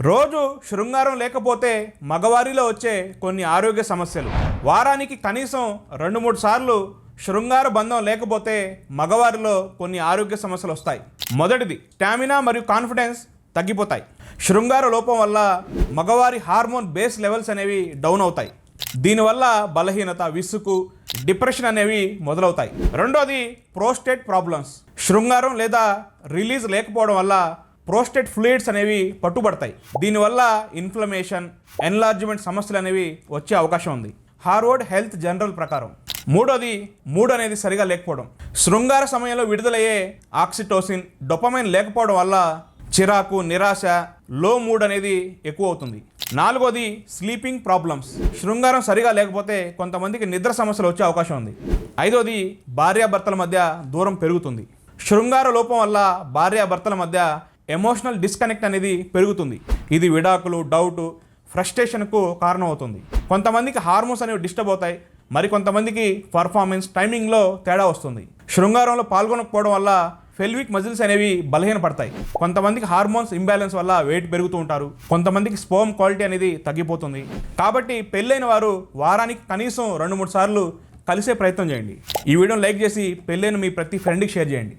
రోజు శృంగారం లేకపోతే మగవారిలో వచ్చే కొన్ని ఆరోగ్య సమస్యలు. వారానికి కనీసం రెండు మూడు సార్లు శృంగార బంధం లేకపోతే మగవారిలో కొన్ని ఆరోగ్య సమస్యలు వస్తాయి. మొదటిది స్టామినా మరియు కాన్ఫిడెన్స్ తగ్గిపోతాయి. శృంగార లోపం వల్ల మగవారి హార్మోన్ బేస్ లెవెల్స్ అనేవి డౌన్ అవుతాయి. దీనివల్ల బలహీనత విసుకు డిప్రెషన్ అనేవి మొదలవుతాయి. రెండోది ప్రోస్టేట్ ప్రాబ్లమ్స్. శృంగారం లేదా రిలీజ్ లేకపోవడం వల్ల ప్రోస్టేట్ ఫ్లూయిడ్స్ అనేవి పట్టుబడతాయి. దీనివల్ల ఇన్ఫ్లమేషన్ ఎన్లార్జ్మెంట్ సమస్యలు అనేవి వచ్చే అవకాశం ఉంది. హార్వర్డ్ హెల్త్ జనరల్ ప్రకారం. మూడోది మూడ్ అనేది సరిగా లేకపోవడం. శృంగార సమయంలో విడుదలయ్యే ఆక్సిటోసిన్ డొపమైన్ లేకపోవడం వల్ల చిరాకు నిరాశ లో మూడ్ అనేది ఎక్కువ అవుతుంది. నాలుగోది స్లీపింగ్ ప్రాబ్లమ్స్. శృంగారం సరిగా లేకపోతే కొంతమందికి నిద్ర సమస్యలు వచ్చే అవకాశం ఉంది. ఐదోది భార్యాభర్తల మధ్య దూరం పెరుగుతుంది. శృంగార లోపం వల్ల భార్యాభర్తల మధ్య ఎమోషనల్ డిస్కనెక్ట్ అనేది పెరుగుతుంది. ఇది విడాకులు డౌటు ఫ్రస్ట్రేషన్కు కారణమవుతుంది. కొంతమందికి హార్మోన్స్ అనేవి డిస్టర్బ్ అవుతాయి. మరి కొంతమందికి పర్ఫార్మెన్స్ టైమింగ్లో తేడా వస్తుంది. శృంగారంలో పాల్గొనకపోవడం వల్ల ఫెల్విక్ మజిల్స్ అనేవి బలహీనపడతాయి. కొంతమందికి హార్మోన్స్ ఇంబ్యాలెన్స్ వల్ల వెయిట్ పెరుగుతూ ఉంటారు. కొంతమందికి స్పోమ్ క్వాలిటీ అనేది తగ్గిపోతుంది. కాబట్టి పెళ్ళైన వారు వారానికి కనీసం రెండు మూడు సార్లు కలిసే ప్రయత్నం చేయండి. ఈ వీడియోని లైక్ చేసి పెళ్ళైన మీ ప్రతి ఫ్రెండ్కి షేర్ చేయండి.